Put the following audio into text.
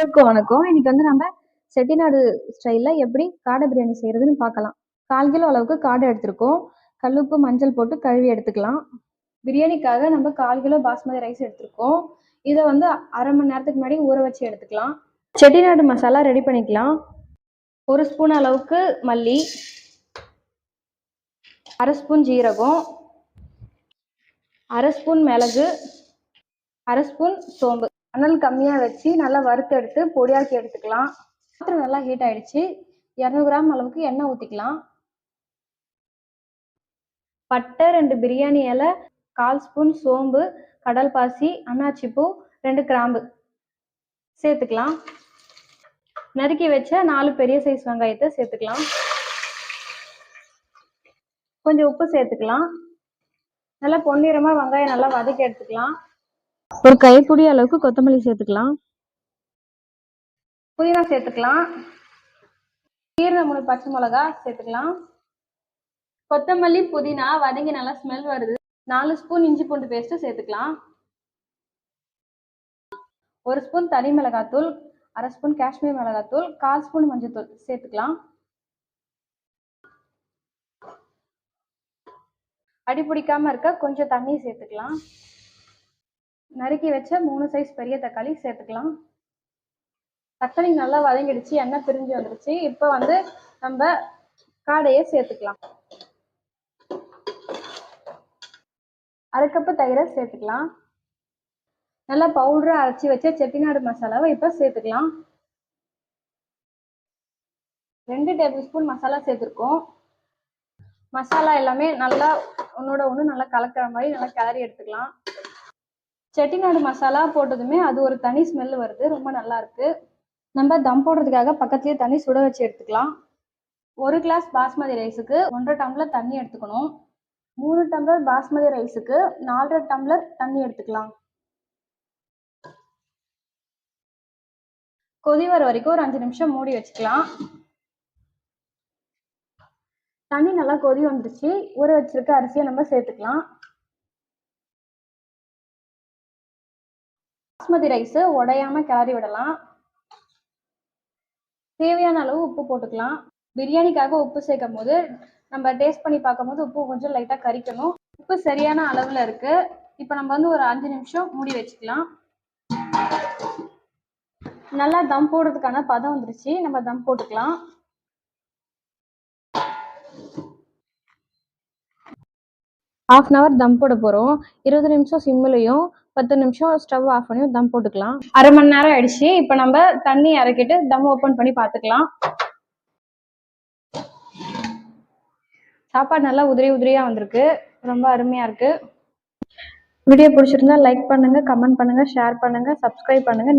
வணக்கம். இன்னைக்கு வந்து நம்ம செட்டிநாடு ஸ்டைலில் எப்படி காடை பிரியாணி செய்கிறதுன்னு பார்க்கலாம். கால் கிலோ அளவுக்கு காடை எடுத்திருக்கோம். கல்லுப்பு மஞ்சள் போட்டு கழுவி எடுத்துக்கலாம். பிரியாணிக்காக நம்ம கால் கிலோ பாஸ்மதி ரைஸ் எடுத்திருக்கோம். இதை வந்து அரை மணி நேரத்துக்கு முன்னாடி ஊற வச்சு எடுத்துக்கலாம். செட்டிநாடு மசாலா ரெடி பண்ணிக்கலாம். ஒரு ஸ்பூன் அளவுக்கு மல்லி. அரை ஸ்பூன் ஜீரகம். அரை ஸ்பூன் மிளகு. அரை ஸ்பூன் சோம்பு. அனல் கம்மியாக வச்சு நல்லா வறுத்து எடுத்து பொடியாக்கி எடுத்துக்கலாம். பாத்திரம் நல்லா ஹீட் ஆயிடுச்சு. இரநூறு கிராம் அளவுக்கு எண்ணெய் ஊற்றிக்கலாம் பட்டை ரெண்டு பிரியாணி இலை கால் ஸ்பூன் சோம்பு கடல் பாசி அன்னாச்சிப்பூ ரெண்டு கிராம்பு சேர்த்துக்கலாம். நறுக்கி வச்ச நாலு பெரிய சைஸ் வெங்காயத்தை சேர்த்துக்கலாம். கொஞ்சம் உப்பு சேர்த்துக்கலாம். நல்லா பொன்னிறமாக வெங்காயம் நல்லா வதக்கி எடுத்துக்கலாம். ஒரு கைப்பிடி அளவுக்கு கொத்தமல்லி சேர்த்துக்கலாம். புதினா சேர்த்துக்கலாம். கீரை மூணு பச்சை மிளகா சேர்த்துக்கலாம். கொத்தமல்லி புதினா வதங்கி நல்லா ஸ்மெல் வருது. நாலு ஸ்பூன் இஞ்சி பூண்டு பேஸ்ட்டு சேர்த்துக்கலாம். ஒரு ஸ்பூன் தனி மிளகாத்தூள் அரை ஸ்பூன் காஷ்மீர் மிளகாத்தூள் கால் ஸ்பூன் மஞ்சத்தூள் சேர்த்துக்கலாம். அடி பிடிக்காம இருக்க கொஞ்சம் தண்ணி சேர்த்துக்கலாம். நறுக்கி வச்ச மூணு சைஸ் பெரிய தக்காளி சேர்த்துக்கலாம். தக்காளி நல்லா வதங்கிடுச்சு எண்ணெய் பிரிஞ்சு வந்துடுச்சு இப்போ வந்து நம்ம காடையை சேர்த்துக்கலாம். அரை கப்பு தயிரை சேர்த்துக்கலாம். நல்லா பவுடரை அரைச்சி வச்ச செட்டிநாடு மசாலாவை இப்போ சேர்த்துக்கலாம். ரெண்டு டேபிள் ஸ்பூன் மசாலா சேர்த்துருக்கோம். மசாலா எல்லாமே நல்லா ஒன்னோட ஒன்று நல்லா கலக்கிற மாதிரி நல்லா கிளறி எடுத்துக்கலாம். செட்டிநாடு மசாலா போட்டதுமே அது ஒரு தனி ஸ்மெல் வருது ரொம்ப நல்லா இருக்கு. நம்ம தம் போடுறதுக்காக பக்கத்துலேயே தண்ணி சுட வச்சு எடுத்துக்கலாம். ஒரு கிளாஸ் பாஸ்மதி ரைஸுக்கு ஒன்றரை டம்ளர் தண்ணி எடுத்துக்கணும். மூணு டம்ளர் பாஸ்மதி ரைஸுக்கு நாலரை டம்ளர் தண்ணி எடுத்துக்கலாம். கொதி வர வரைக்கும் ஒரு அஞ்சு நிமிஷம் மூடி வச்சுக்கலாம். தண்ணி நல்லா கொதி வந்துருச்சு. ஊற வச்சிருக்க அரிசியை நம்ம சேர்த்துக்கலாம். பாஸ்மதி ரைஸ் உடையாம கிளறி விடலாம். தேவையான அளவு உப்பு போட்டுக்கலாம். பிரியாணிக்காக உப்பு சேர்க்கும் போது நம்ம டேஸ்ட் பண்ணி பார்க்கும்போது உப்பு கொஞ்சம் லைட்டாக கறிக்கணும் உப்பு சரியான அளவில் இருக்கு. இப்போ நம்ம வந்து ஒரு அஞ்சு நிமிஷம் மூடி வச்சுக்கலாம். நல்லா தம் போடுறதுக்கான பதம் வந்துருச்சு. நம்ம தம் போட்டுக்கலாம். ஹாஃப் அன் அவர் தம் போட போகிறோம் இருபது நிமிஷம் சிம்மிலையும் பத்து நிமிஷம் ஸ்டவ் ஆஃப் பண்ணி தம் போட்டுக்கலாம். அரை மணி நேரம் ஆயிடுச்சு. இப்போ நம்ம தண்ணி இறக்கிட்டு தம் ஓப்பன் பண்ணி பார்த்துக்கலாம். சாப்பாடு நல்லா உதிரி உதிரியாக வந்திருக்கு. ரொம்ப அருமையாக இருக்கு. வீடியோ பிடிச்சிருந்தா லைக் பண்ணுங்க கமெண்ட் பண்ணுங்க ஷேர் பண்ணுங்க சப்ஸ்கிரைப் பண்ணுங்க.